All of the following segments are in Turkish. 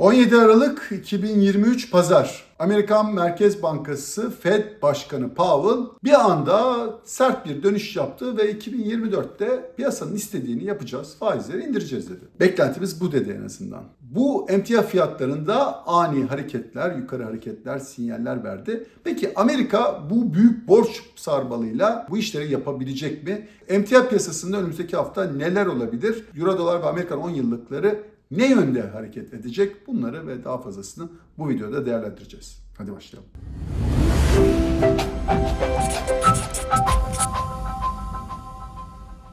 17 Aralık 2023 Pazar. Amerikan Merkez Bankası Fed Başkanı Powell bir anda sert bir dönüş yaptı ve 2024'te piyasanın istediğini yapacağız, faizleri indireceğiz dedi. Beklentimiz bu dedi en azından. Bu emtia fiyatlarında ani hareketler, yukarı hareketler, sinyaller verdi. Peki Amerika bu büyük borç sarmalıyla bu işleri yapabilecek mi? Emtia piyasasında önümüzdeki hafta neler olabilir? Euro dolar ve Amerikan 10 yıllıkları ne yönde hareket edecek? Bunları ve daha fazlasını bu videoda değerlendireceğiz. Hadi başlayalım.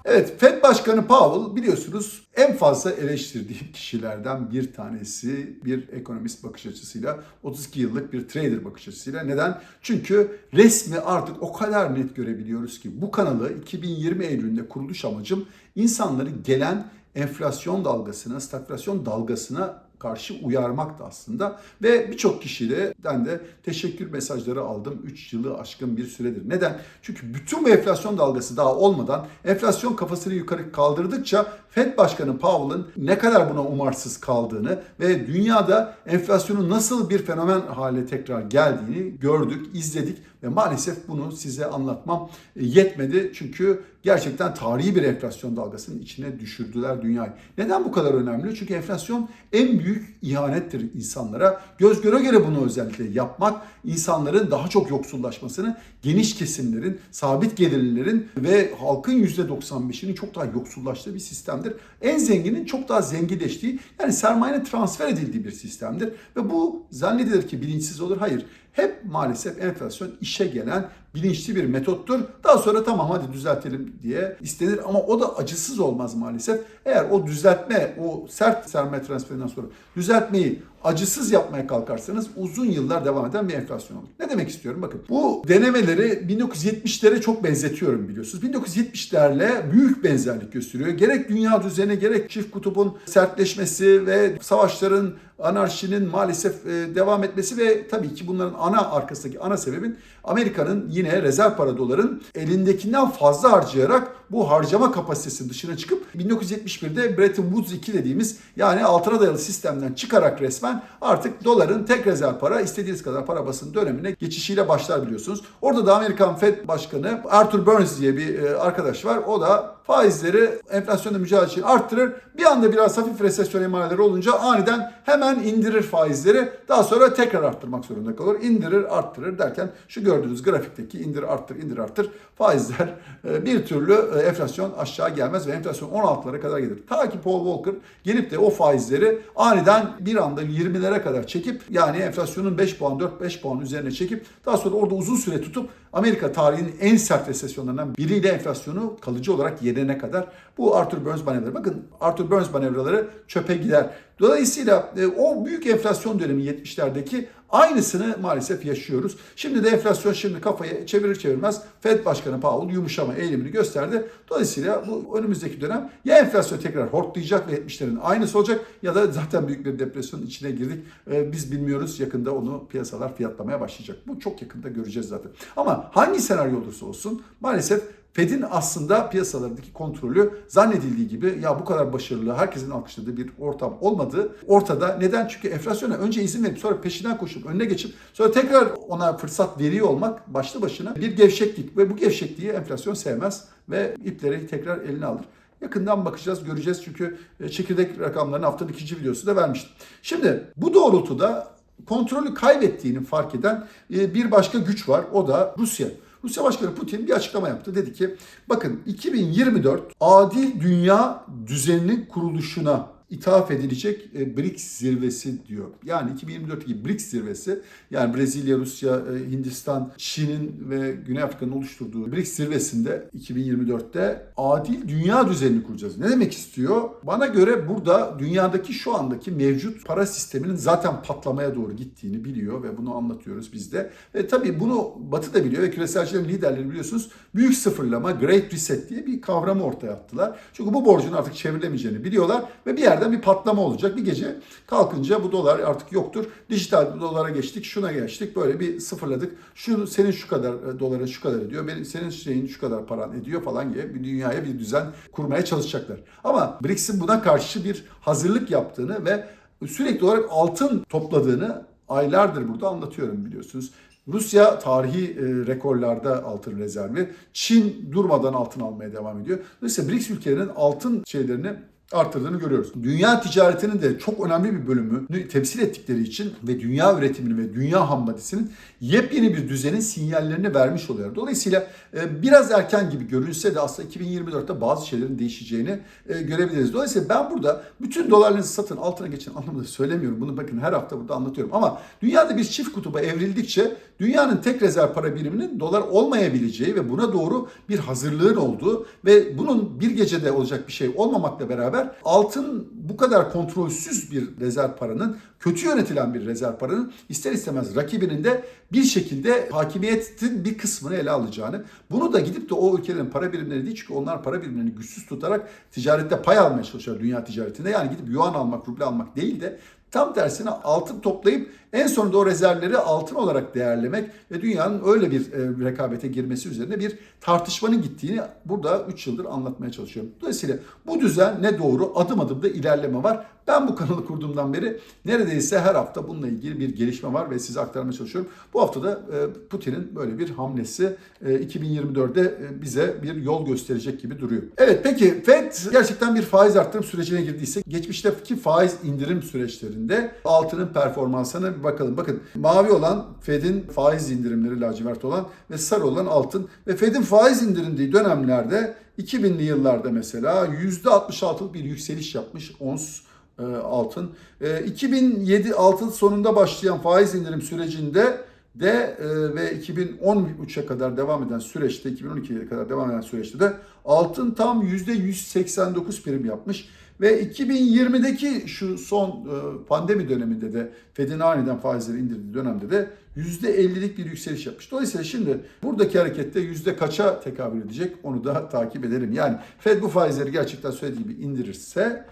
Evet, Fed Başkanı Powell biliyorsunuz en fazla eleştirdiğim kişilerden bir tanesi bir ekonomist bakış açısıyla 32 yıllık bir trader bakış açısıyla. Neden? Çünkü resmi artık o kadar net görebiliyoruz ki bu kanalı 2020 Eylül'ünde kuruluş amacım insanları gelen enflasyon dalgasına, stagflasyon dalgasına karşı uyarmaktı aslında. Ve birçok kişiden de teşekkür mesajları aldım 3 yılı aşkın bir süredir. Neden? Çünkü bütün bu enflasyon dalgası daha olmadan enflasyon kafasını yukarı kaldırdıkça Fed Başkanı Powell'ın ne kadar buna umarsız kaldığını ve dünyada enflasyonun nasıl bir fenomen hale tekrar geldiğini gördük, izledik ve maalesef bunu size anlatmam yetmedi. Çünkü gerçekten tarihi bir enflasyon dalgasının içine düşürdüler dünyayı. Neden bu kadar önemli? Çünkü enflasyon en büyük ihanettir insanlara. Göz göre göre bunu özellikle yapmak insanların daha çok yoksullaşmasını, geniş kesimlerin, sabit gelirlilerin ve halkın %95'inin çok daha yoksullaştığı bir sistemdir. En zenginin çok daha zenginleştiği yani sermayenin transfer edildiği bir sistemdir. Ve bu zannedilir ki bilinçsiz olur. Hayır. Hep maalesef enflasyon işe gelen bilinçli bir metottur. Daha sonra tamam hadi düzeltelim diye istenir ama o da acısız olmaz maalesef. Eğer o düzeltme, o sert sermaye transferinden sonra düzeltmeyi acısız yapmaya kalkarsanız uzun yıllar devam eden bir enflasyon olur. Ne demek istiyorum? Bakın bu denemeleri 1970'lere çok benzetiyorum biliyorsunuz. 1970'lerle büyük benzerlik gösteriyor. Gerek dünya düzeni gerek çift kutubun sertleşmesi ve savaşların anarşinin maalesef devam etmesi ve tabii ki bunların ana arkasındaki ana sebebin Amerika'nın yine rezerv para doların elindekinden fazla harcayarak bu harcama kapasitesinin dışına çıkıp 1971'de Bretton Woods 2 dediğimiz yani altına dayalı sistemden çıkarak resmen artık doların tek rezerv para istediğiniz kadar para basın dönemine geçişiyle başlar biliyorsunuz. Orada da Amerikan Fed Başkanı Arthur Burns diye bir arkadaş var. O da faizleri enflasyonla mücadele için arttırır. Bir anda biraz hafif resesyon emareleri olunca aniden hemen indirir faizleri. Daha sonra tekrar arttırmak zorunda kalır. İndirir, arttırır derken şu gördüğünüz grafikteki indir, arttır, indir, arttır faizler bir türlü enflasyon aşağı gelmez ve enflasyon 16'lara kadar gelir. Ta ki Paul Volcker gelip de o faizleri aniden bir anda 20'lere kadar çekip yani enflasyonun 5 puan 4-5 puan üzerine çekip daha sonra orada uzun süre tutup Amerika tarihinin en sert resesyonlarından biriyle enflasyonu kalıcı olarak yenene kadar bu Arthur Burns manevraları. Bakın Arthur Burns manevraları çöpe gider. Dolayısıyla o büyük enflasyon dönemi 70'lerdeki aynısını maalesef yaşıyoruz. Şimdi de enflasyon şimdi kafayı çevirir çevirmez Fed Başkanı Powell yumuşama eğilimini gösterdi. Dolayısıyla bu önümüzdeki dönem ya enflasyon tekrar hortlayacak ve 70'lerin aynısı olacak ya da zaten büyük bir depresyonun içine girdik. Biz bilmiyoruz yakında onu piyasalar fiyatlamaya başlayacak. Bu çok yakında göreceğiz zaten. Ama hangi senaryo olursa olsun maalesef Fed'in aslında piyasalardaki kontrolü zannedildiği gibi ya bu kadar başarılı, herkesin alkışladığı bir ortam olmadığı ortada. Neden? Çünkü enflasyona önce izin verip sonra peşinden koşup önüne geçip sonra tekrar ona fırsat veriyor olmak başlı başına bir gevşeklik ve bu gevşekliği enflasyon sevmez ve ipleri tekrar eline alır. Yakından bakacağız, göreceğiz çünkü çekirdek rakamlarını haftanın ikinci videosu da vermiştim. Şimdi bu doğrultuda kontrolü kaybettiğini fark eden bir başka güç var. O da Rusya. Rusya Başkanı Putin bir açıklama yaptı. Dedi ki bakın 2024 adil dünya düzeninin kuruluşuna ithaf edilecek BRICS zirvesi diyor. Yani 2024'teki BRICS zirvesi yani Brezilya, Rusya, Hindistan, Çin'in ve Güney Afrika'nın oluşturduğu BRICS zirvesinde 2024'te adil dünya düzenini kuracağız. Ne demek istiyor? Bana göre burada dünyadaki şu andaki mevcut para sisteminin zaten patlamaya doğru gittiğini biliyor ve bunu anlatıyoruz biz de. Ve tabii bunu Batı da biliyor ve küreselcilerin liderleri biliyorsunuz büyük sıfırlama, Great Reset diye bir kavramı ortaya attılar. Çünkü bu borcun artık çevrilemeyeceğini biliyorlar ve bir yer yerden bir patlama olacak. Bir gece kalkınca bu dolar artık yoktur. Dijital dolara geçtik, şuna geçtik. Böyle bir sıfırladık. Şu senin şu kadar doların şu kadar ediyor. Benim senin şeyin şu kadar paran ediyor falan gibi bir dünyaya bir düzen kurmaya çalışacaklar. Ama BRICS'in buna karşı bir hazırlık yaptığını ve sürekli olarak altın topladığını aylardır burada anlatıyorum biliyorsunuz. Rusya tarihi e, rekorlarda altın rezervi. Çin durmadan altın almaya devam ediyor. Dolayısıyla BRICS ülkelerinin altın şeylerini arttırdığını görüyoruz. Dünya ticaretinin de çok önemli bir bölümünü temsil ettikleri için ve dünya üretimini ve dünya ham maddesinin yepyeni bir düzenin sinyallerini vermiş oluyor. Dolayısıyla e, biraz erken gibi görünse de aslında 2024'te bazı şeylerin değişeceğini e, görebiliriz. Dolayısıyla ben burada bütün dolarlarınızı satın altına geçin anlamında söylemiyorum. Bunu bakın her hafta burada anlatıyorum. Ama dünyada bir çift kutuba evrildikçe dünyanın tek rezerv para biriminin dolar olmayabileceği ve buna doğru bir hazırlığın olduğu ve bunun bir gecede olacak bir şey olmamakla beraber altın bu kadar kontrolsüz bir rezerv paranın, kötü yönetilen bir rezerv paranın ister istemez rakibinin de bir şekilde hakimiyetin bir kısmını ele alacağını, bunu da gidip de o ülkelerin para birimleri değil çünkü onlar para birimlerini güçsüz tutarak ticarette pay almaya çalışıyor dünya ticaretinde. Yani gidip yuan almak, ruble almak değil de Tam tersine altın toplayıp en sonunda o rezervleri altın olarak değerlemek ve dünyanın öyle bir e, rekabete girmesi üzerine bir tartışmanın gittiğini burada 3 yıldır anlatmaya çalışıyorum. Dolayısıyla bu düzen ne doğru adım adım da ilerleme var. Ben bu kanalı kurduğumdan beri neredeyse her hafta bununla ilgili bir gelişme var ve size aktarmaya çalışıyorum. Bu hafta da e, Putin'in böyle bir hamlesi e, 2024'de e, bize bir yol gösterecek gibi duruyor. Evet peki Fed gerçekten bir faiz arttırım sürecine girdiyse geçmişteki faiz indirim süreçlerinde altının performansına bir bakalım. Bakın mavi olan Fed'in faiz indirimleri lacivert olan ve sarı olan altın ve Fed'in faiz indirildiği dönemlerde 2000'li yıllarda mesela %66'lık bir yükseliş yapmış ons e, altın. E, 2007 altın sonunda başlayan faiz indirim sürecinde de e, ve 2013'e kadar devam eden süreçte 2012'ye kadar devam eden süreçte de altın tam %189 prim yapmış. Ve 2020'deki şu son e, pandemi döneminde de Fed'in aniden faizleri indirdiği dönemde de %50'lik bir yükseliş yapmış. Dolayısıyla şimdi buradaki harekette yüzde kaça tekabül edecek onu da takip edelim. Yani Fed bu faizleri gerçekten söylediği gibi indirirse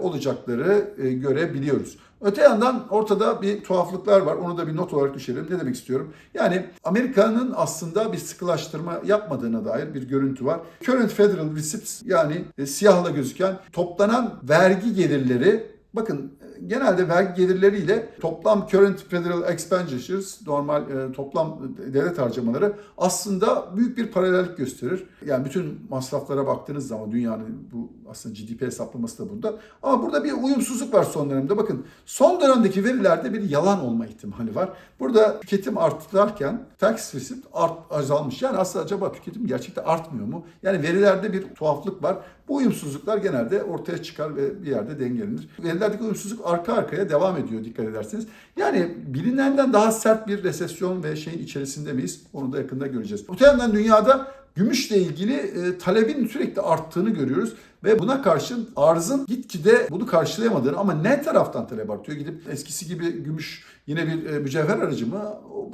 olacakları e, görebiliyoruz. Öte yandan ortada bir tuhaflıklar var. Onu da bir not olarak düşelim. Ne demek istiyorum? Yani Amerika'nın aslında bir sıkılaştırma yapmadığına dair bir görüntü var. Current Federal Receipts yani e, siyahla gözüken toplanan vergi gelirleri bakın genelde vergi gelirleriyle toplam current federal expenditures, normal e, toplam devlet harcamaları aslında büyük bir paralellik gösterir. Yani bütün masraflara baktığınız zaman dünyanın bu aslında GDP hesaplaması da bunda. Ama burada bir uyumsuzluk var son dönemde. Bakın son dönemdeki verilerde bir yalan olma ihtimali var. Burada tüketim artarken tax receipt art, azalmış. Yani aslında acaba tüketim gerçekten artmıyor mu? Yani verilerde bir tuhaflık var. Bu uyumsuzluklar genelde ortaya çıkar ve bir yerde dengelenir. Verilerdeki uyumsuzluk arka arkaya devam ediyor dikkat ederseniz. Yani bilinenden daha sert bir resesyon ve şeyin içerisinde miyiz? Onu da yakında göreceğiz. Öte yandan dünyada gümüşle ilgili e, talebin sürekli arttığını görüyoruz. Ve buna karşın arzın gitgide bunu karşılayamadığını ama ne taraftan talep artıyor? Gidip eskisi gibi gümüş yine bir e, mücevher aracı mı?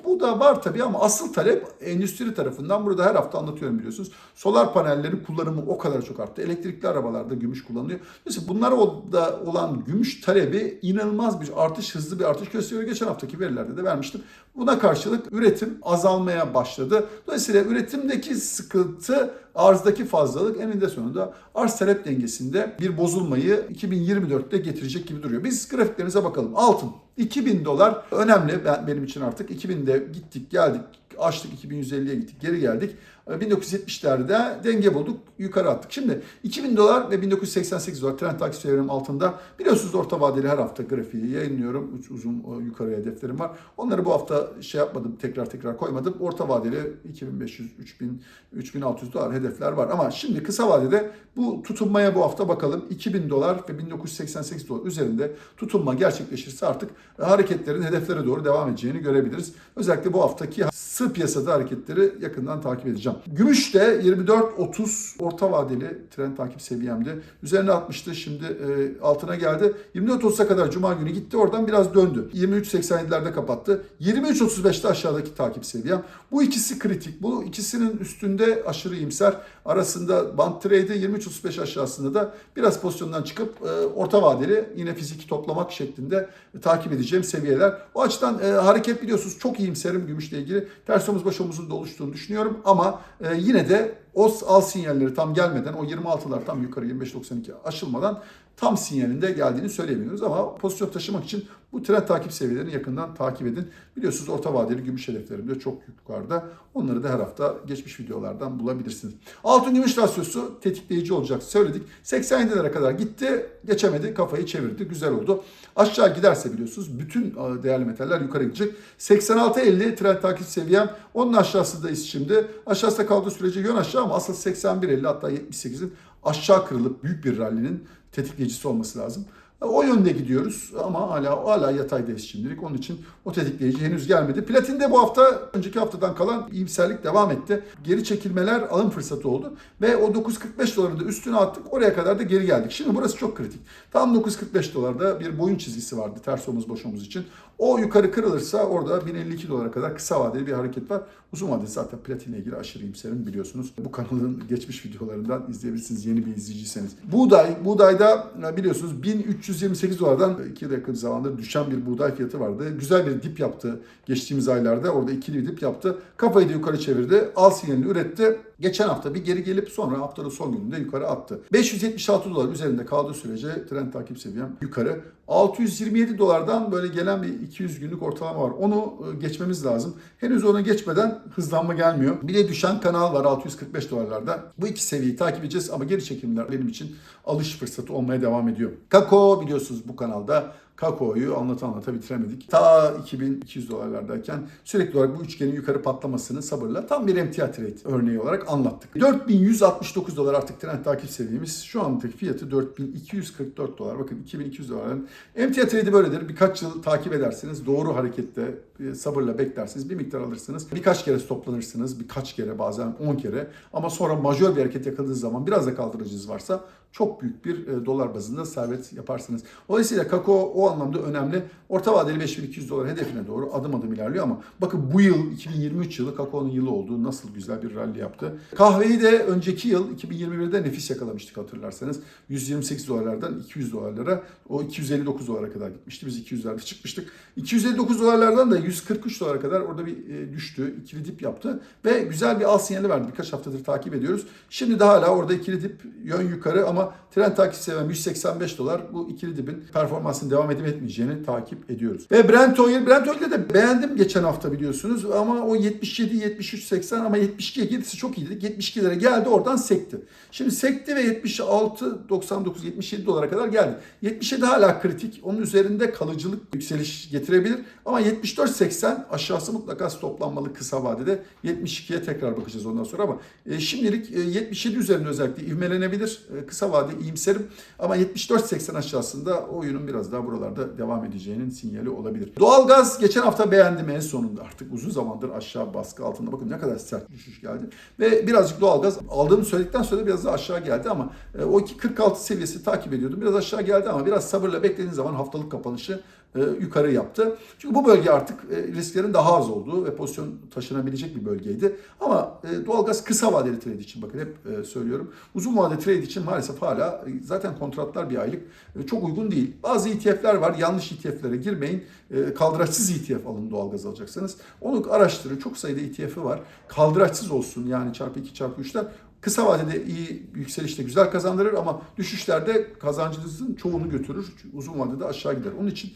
Bu da var tabii ama asıl talep endüstri tarafından. Burada her hafta anlatıyorum biliyorsunuz. Solar panellerin kullanımı o kadar çok arttı. Elektrikli arabalarda gümüş kullanılıyor. Mesela bunlar da olan gümüş talebi inanılmaz bir artış, hızlı bir artış gösteriyor. Geçen haftaki verilerde de vermiştim. Buna karşılık üretim azalmaya başladı. Dolayısıyla üretimdeki sıkıntı arzdaki fazlalık eninde sonunda arz talep dengesinde bir bozulmayı 2024'te getirecek gibi duruyor. Biz grafiklerinize bakalım. Altın 2000 dolar önemli ben, benim için artık. 2000'de gittik geldik açtık 2150'ye gittik geri geldik. 1970'lerde denge bulduk yukarı attık. Şimdi 2000 dolar ve 1988 dolar trend takip seviyem altında. Biliyorsunuz orta vadeli her hafta grafiği yayınlıyorum. Üç uzun yukarı hedeflerim var. Onları bu hafta şey yapmadım tekrar tekrar koymadım. Orta vadeli 2500, 3000, 3600 dolar hedefler var. Ama şimdi kısa vadede bu tutunmaya bu hafta bakalım. 2000 dolar ve 1988 dolar üzerinde tutunma gerçekleşirse artık hareketlerin hedeflere doğru devam edeceğini görebiliriz. Özellikle bu haftaki sığ piyasada hareketleri yakından takip edeceğim. Gümüş de 24-30 orta vadeli trend takip seviyemde. Üzerine atmıştı şimdi e, altına geldi. 24-30'a kadar cuma günü gitti oradan biraz döndü. 23.87'lerde kapattı. 23.35'te aşağıdaki takip seviyem. Bu ikisi kritik. Bu ikisinin üstünde aşırı imser. Arasında band trade 23.35 aşağısında da biraz pozisyondan çıkıp e, orta vadeli yine fiziki toplamak şeklinde e, takip edeceğim seviyeler. O açıdan e, hareket biliyorsunuz çok iyimserim gümüşle ilgili. Ters omuz baş omuzun da oluştuğunu düşünüyorum ama e, yine de o al sinyalleri tam gelmeden o 26'lar tam yukarı 25.92 aşılmadan tam sinyalinde geldiğini söyleyebiliyoruz. Ama pozisyon taşımak için bu trend takip seviyelerini yakından takip edin. Biliyorsunuz orta vadeli gümüş hedeflerim de çok yukarıda. Onları da her hafta geçmiş videolardan bulabilirsiniz. Altın gümüş rasyosu tetikleyici olacak söyledik. 87'lere kadar gitti, geçemedi, kafayı çevirdi. Güzel oldu. Aşağı giderse biliyorsunuz bütün e, değerli metaller yukarı gidecek. 86.50 trend takip seviyem. Onun aşağısındayız şimdi. Aşağısında kaldığı sürece yön aşağı ama asıl 81.50 hatta 78'in aşağı kırılıp büyük bir rallinin tetikleyicisi olması lazım. O yönde gidiyoruz ama hala hala yataydayız şimdilik. Onun için o tetikleyici henüz gelmedi. Platinde bu hafta önceki haftadan kalan iyimserlik devam etti. Geri çekilmeler alım fırsatı oldu ve o 9.45 doların da üstüne attık. Oraya kadar da geri geldik. Şimdi burası çok kritik. Tam 9.45 dolarda bir boyun çizgisi vardı ters omuz boş omuz için. O yukarı kırılırsa orada 1052 dolara kadar kısa vadeli bir hareket var. Uzun vadeli zaten platinle ilgili aşırı iyimserim biliyorsunuz. Bu kanalın geçmiş videolarından izleyebilirsiniz yeni bir izleyiciyseniz. Buğday, buğdayda biliyorsunuz 1328 dolardan 2 yakın zamanda düşen bir buğday fiyatı vardı. Güzel bir dip yaptı geçtiğimiz aylarda. Orada ikili bir dip yaptı. Kafayı da yukarı çevirdi. Al sinyalini üretti. Geçen hafta bir geri gelip sonra haftanın son gününde yukarı attı. 576 dolar üzerinde kaldığı sürece trend takip seviyem yukarı. 627 dolardan böyle gelen bir 200 günlük ortalama var. Onu e, geçmemiz lazım. Henüz onu geçmeden hızlanma gelmiyor. Bir de düşen kanal var 645 dolarlarda. Bu iki seviyeyi takip edeceğiz ama geri çekimler benim için alış fırsatı olmaya devam ediyor. Kakao biliyorsunuz bu kanalda kakaoyu anlata anlata bitiremedik. Ta 2200 dolarlardayken sürekli olarak bu üçgenin yukarı patlamasını sabırla tam bir emtia trade örneği olarak anlattık. 4169 dolar artık trend takip seviyemiz. Şu andaki fiyatı 4244 dolar. Bakın 2200 dolarların. Emtia trade'i böyledir. Birkaç yıl takip edersiniz. Doğru harekette e, sabırla beklersiniz. Bir miktar alırsınız. Birkaç kere toplanırsınız. Birkaç kere bazen 10 kere. Ama sonra majör bir hareket yakaladığınız zaman biraz da kaldırıcınız varsa çok büyük bir e, dolar bazında servet yaparsınız. Dolayısıyla kakao o anlamda önemli. Orta vadeli 5200 dolar hedefine doğru adım adım ilerliyor ama bakın bu yıl 2023 yılı kakaonun yılı olduğu nasıl güzel bir rally yaptı. Kahveyi de önceki yıl 2021'de nefis yakalamıştık hatırlarsanız. 128 dolarlardan 200 dolarlara o 259 dolara kadar gitmişti. Biz 200'lerde çıkmıştık. 259 dolarlardan da 143 dolara kadar orada bir e, düştü. ikili dip yaptı ve güzel bir al sinyali verdi. Birkaç haftadır takip ediyoruz. Şimdi de hala orada ikili dip yön yukarı ama trend takip seviyem 185 dolar. Bu ikili dipin performansının devam edip etmeyeceğini takip ediyoruz. Ve Brent Oil, Brent Oil'de de beğendim geçen hafta biliyorsunuz ama o 77, 73, 80 ama 72'ye gidisi çok iyiydi. 72'lere geldi oradan sekti. Şimdi sekti ve 76, 99, 77 dolara kadar geldi. 77 hala kritik. Onun üzerinde kalıcılık yükseliş getirebilir. Ama 74-80 aşağısı mutlaka stoplanmalı kısa vadede. 72'ye tekrar bakacağız ondan sonra ama e, şimdilik e, 77 üzerinde özellikle ivmelenebilir. E, kısa vade iyimserim ama 74-80 aşağısında oyunun biraz daha buralarda devam edeceğinin sinyali olabilir. Doğalgaz geçen hafta beğendim en sonunda artık uzun zamandır aşağı baskı altında. Bakın ne kadar sert düşüş geldi. Ve birazcık doğalgaz aldığımı söyledikten sonra biraz da aşağı geldi ama e, o 2.46 seviyesi takip ediyordum. Biraz aşağı geldi ama biraz sabırla beklediğiniz zaman haftalık kapanışı yukarı yaptı. Çünkü bu bölge artık e, risklerin daha az olduğu ve pozisyon taşınabilecek bir bölgeydi. Ama e, doğalgaz kısa vadeli trade için bakın hep e, söylüyorum. Uzun vadeli trade için maalesef hala e, zaten kontratlar bir aylık e, çok uygun değil. Bazı ETF'ler var. Yanlış ETF'lere girmeyin. E, kaldıraçsız ETF alın doğalgaz alacaksanız. Onu araştırın. Çok sayıda ETF'i var. Kaldıraçsız olsun yani çarpı 2 çarpı 3'ler Kısa vadede iyi yükselişte güzel kazandırır ama düşüşlerde kazancınızın çoğunu götürür. Uzun vadede aşağı gider. Onun için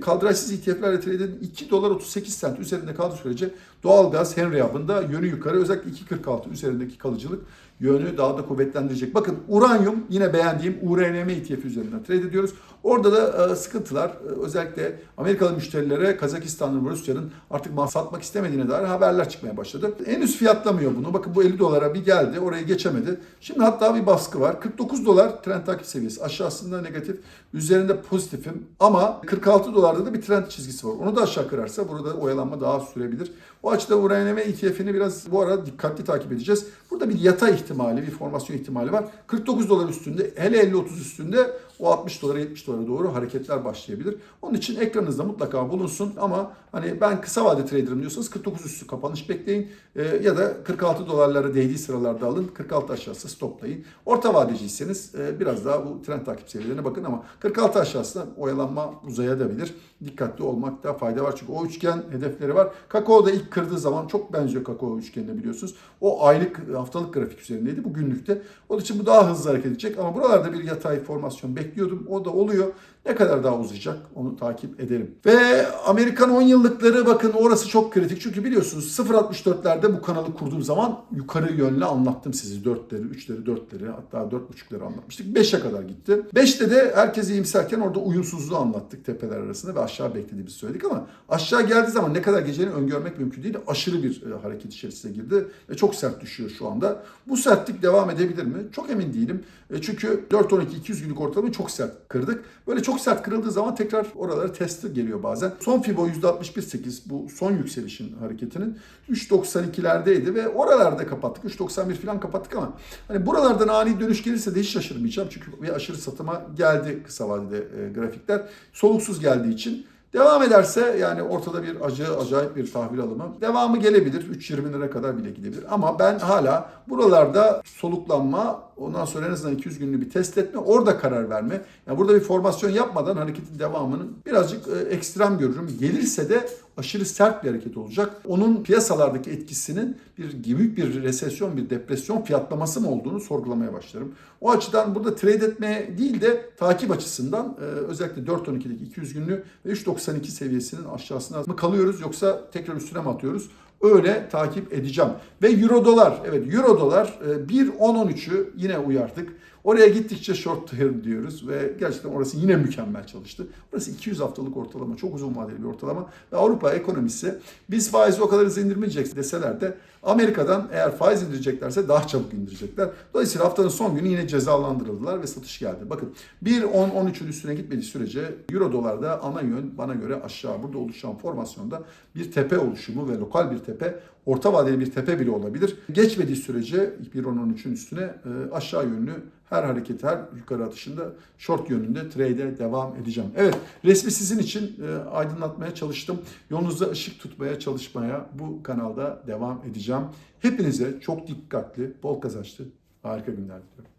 kaldıraçsız ETF'lerle trade edin 2 dolar 38 cent üzerinde kaldığı sürece doğalgaz Henry Hub'ında yönü yukarı özellikle 2.46 üzerindeki kalıcılık yönü daha da kuvvetlendirecek. Bakın uranyum yine beğendiğim URNM ETF üzerinden trade ediyoruz. Orada da e, sıkıntılar e, özellikle Amerikalı müşterilere Kazakistan'ın Rusya'nın artık mal satmak istemediğine dair haberler çıkmaya başladı. Henüz fiyatlamıyor bunu. Bakın bu 50 dolara bir geldi. Orayı geçemedi. Şimdi hatta bir baskı var. 49 dolar trend takip seviyesi. Aşağısında negatif. Üzerinde pozitifim. Ama 46 dolarda da bir trend çizgisi var. Onu da aşağı kırarsa burada oyalanma daha sürebilir. O açıdan URNM ETF'ini biraz bu ara dikkatli takip edeceğiz. Burada bir yatay ihtimali, bir formasyon ihtimali var. 49 dolar üstünde, hele 50-30 üstünde o 60 dolara 70 dolara doğru hareketler başlayabilir. Onun için ekranınızda mutlaka bulunsun ama hani ben kısa vade trader'ım diyorsanız 49 üstü kapanış bekleyin ee, ya da 46 dolarlara değdiği sıralarda alın 46 aşağısı stoplayın. Orta vadeciyseniz e, biraz daha bu trend takip seviyelerine bakın ama 46 aşağısında oyalanma uzayabilir. Dikkatli olmakta fayda var çünkü o üçgen hedefleri var. Kakao da ilk kırdığı zaman çok benziyor kakao üçgenine biliyorsunuz. O aylık haftalık grafik üzerindeydi bu günlükte. Onun için bu daha hızlı hareket edecek ama buralarda bir yatay formasyon bekliyoruz bekliyordum. O da oluyor. Ne kadar daha uzayacak onu takip edelim. Ve Amerikan 10 yıllıkları bakın orası çok kritik. Çünkü biliyorsunuz 0.64'lerde bu kanalı kurduğum zaman yukarı yönlü anlattım sizi. 4'leri, 3'leri, 4'leri hatta 4.5'leri anlatmıştık. 5'e kadar gitti. 5'te de herkese iyimserken orada uyumsuzluğu anlattık tepeler arasında ve aşağı beklediğimizi söyledik ama aşağı geldiği zaman ne kadar geleceğini öngörmek mümkün değil. Aşırı bir e, hareket içerisine girdi ve çok sert düşüyor şu anda. Bu sertlik devam edebilir mi? Çok emin değilim. E, çünkü 4-12-200 günlük ortalamayı çok sert kırdık. Böyle çok sert kırıldığı zaman tekrar oralara testi geliyor bazen. Son Fibo %61.8 bu son yükselişin hareketinin 3.92'lerdeydi ve oralarda kapattık. 3.91 falan kapattık ama hani buralardan ani dönüş gelirse de hiç şaşırmayacağım. Çünkü bir aşırı satıma geldi kısa vadede e, grafikler. Soluksuz geldiği için Devam ederse yani ortada bir acı acayip bir tahvil alımı. Devamı gelebilir. 3.20 lira kadar bile gidebilir. Ama ben hala buralarda soluklanma ondan sonra en azından 200 günlük bir test etme orada karar verme. Yani burada bir formasyon yapmadan hareketin devamının birazcık e, ekstrem görürüm. Gelirse de aşırı sert bir hareket olacak. Onun piyasalardaki etkisinin bir büyük bir resesyon, bir depresyon fiyatlaması mı olduğunu sorgulamaya başlarım. O açıdan burada trade etmeye değil de takip açısından e, özellikle 4.12'deki 200 günlük ve 3.92 seviyesinin aşağısına mı kalıyoruz yoksa tekrar üstüne mi atıyoruz? Öyle takip edeceğim. Ve euro dolar, evet euro dolar e, 1.10-13'ü yine uyardık. Oraya gittikçe short term diyoruz ve gerçekten orası yine mükemmel çalıştı. Burası 200 haftalık ortalama, çok uzun vadeli bir ortalama. Ve Avrupa ekonomisi biz faizi o kadar hızlı indirmeyecek deseler de Amerika'dan eğer faiz indireceklerse daha çabuk indirecekler. Dolayısıyla haftanın son günü yine cezalandırıldılar ve satış geldi. Bakın 1.10-13'ün üstüne gitmediği sürece Euro dolarda ana yön bana göre aşağı. Burada oluşan formasyonda bir tepe oluşumu ve lokal bir tepe, orta vadeli bir tepe bile olabilir. Geçmediği sürece 1.10-13'ün üstüne e, aşağı yönlü her hareket, her yukarı atışında short yönünde trade'e devam edeceğim. Evet, resmi sizin için e, aydınlatmaya çalıştım. Yolunuzda ışık tutmaya çalışmaya bu kanalda devam edeceğim. Hepinize çok dikkatli, bol kazançlı, harika günler diliyorum.